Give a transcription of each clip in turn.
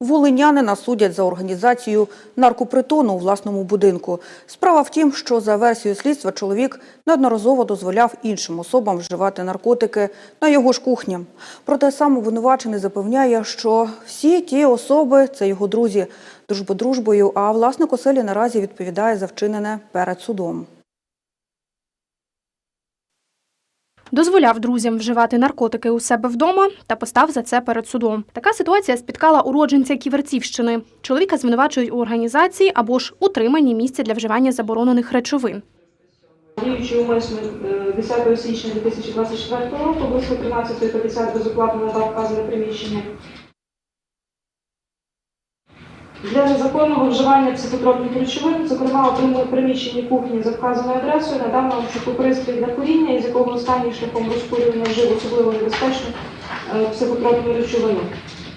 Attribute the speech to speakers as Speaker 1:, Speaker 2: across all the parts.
Speaker 1: Волинянина судять за організацію наркопритону у власному будинку. Справа в тім, що за версією слідства чоловік неодноразово дозволяв іншим особам вживати наркотики на його ж кухні. Проте сам обвинувачений запевняє, що всі ті особи це його друзі. Дружба дружбою, а власник оселі наразі відповідає за вчинене перед судом.
Speaker 2: Дозволяв друзям вживати наркотики у себе вдома та постав за це перед судом. Така ситуація спіткала уродженця Ківерцівщини. Чоловіка звинувачують у організації або ж утриманні місця для вживання заборонених речовин.
Speaker 3: Діючи умисно е, 10 січня 2024 року, близько 13.50 безоплатно надав вказане приміщення. Для незаконного вживання психотропних речовин, зокрема у приміщенні кухні за вказаною адресою, надав навчику пристрій для куріння, із якого останній шляхом розкурювання вжив особливо небезпечну е, психотропну речовину.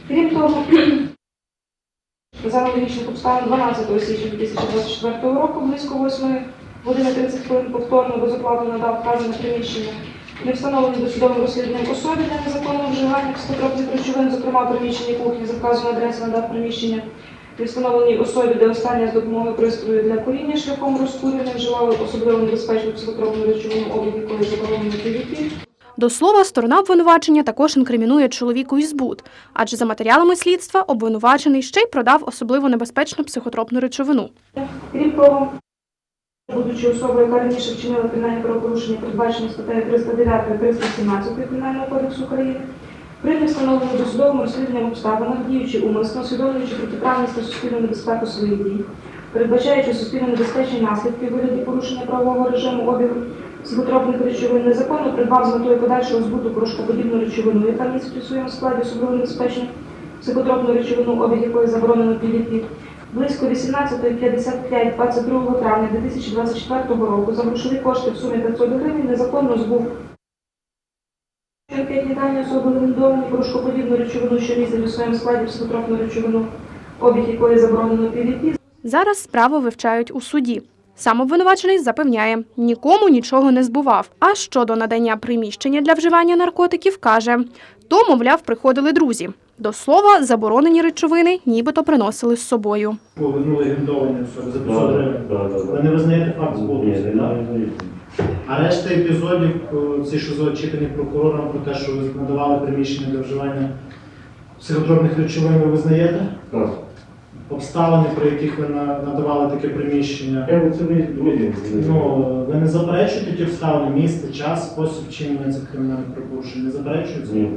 Speaker 3: Крім того, за аналогічних обставин 12 січня 2024 року, близько 8 години 30 хвилин повторно безоплатно надав вказане приміщення не встановлені досудовим розслідуванням особі для незаконного вживання психотропних речовин, зокрема приміщенні кухні за вказаною адресою надав приміщення не встановленій особі, де остання з допомогою пристрою для куріння шляхом розкурювання вживали особливо небезпечну психотропну речовину, обіг якої заборонено PVP.
Speaker 2: До слова, сторона обвинувачення також інкримінує чоловіку і збут, адже за матеріалами слідства обвинувачений ще й продав особливо небезпечну психотропну речовину.
Speaker 3: Крім того, будучи особою, яка раніше вчинила кримінальне правопорушення, передбачене статтею 309 і 317 Кримінального кодексу України, при невстановленні досудовим розслідуванням обставинах, діючи умисно, усвідомлюючи протиправність та суспільну небезпеку своїх дій, передбачаючи суспільно небезпечні наслідки вигляді порушення правового режиму обігу психотропних речовин, незаконно придбав з метою подальшого збуту порошкоподібну речовину, яка містить у своєму складі особливо небезпечну психотропну речовину, обіг якої заборонено PDP, близько 18.55 22 травня 2024 року за грошові кошти в сумі 500 гривень незаконно збув П'ять літальні особи легендовані порошкоподібну речовину, що містить у своєму складі психотропну речовину, обіг якої заборонено PDP,
Speaker 2: Зараз справу вивчають у суді. Сам обвинувачений запевняє, нікому нічого не збував. А щодо надання приміщення для вживання наркотиків, каже, то, мовляв, приходили друзі. До слова, заборонені речовини нібито приносили з собою.
Speaker 4: Ну, легендовані особи за 500 гривень.
Speaker 5: Да, да, да.
Speaker 4: Ви не визнаєте факт збуту? А решта епізодів, о, ці, що зачитані прокурором про те, що ви надавали приміщення для вживання психотропних речовин, ви визнаєте?
Speaker 5: Так.
Speaker 4: Обставини, при яких ви на- надавали таке приміщення?
Speaker 5: Я це не.
Speaker 4: Ну, ви не заперечуєте ті обставини, місце, час, спосіб чинення цих кримінальних правопорушень? Не заперечуєте?
Speaker 5: Ні.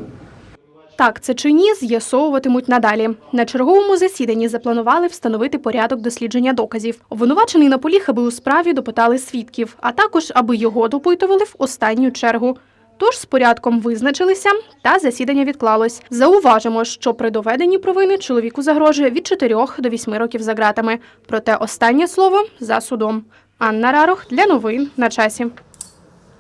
Speaker 2: Так, це чи ні, з'ясовуватимуть надалі. На черговому засіданні запланували встановити порядок дослідження доказів. Обвинувачений наполіг, аби у справі допитали свідків, а також аби його допитували в останню чергу. Тож з порядком визначилися, та засідання відклалось. Зауважимо, що при доведенні провини чоловіку загрожує від 4 до 8 років за ґратами. Проте останнє слово за судом. Анна Рарох для новин на часі.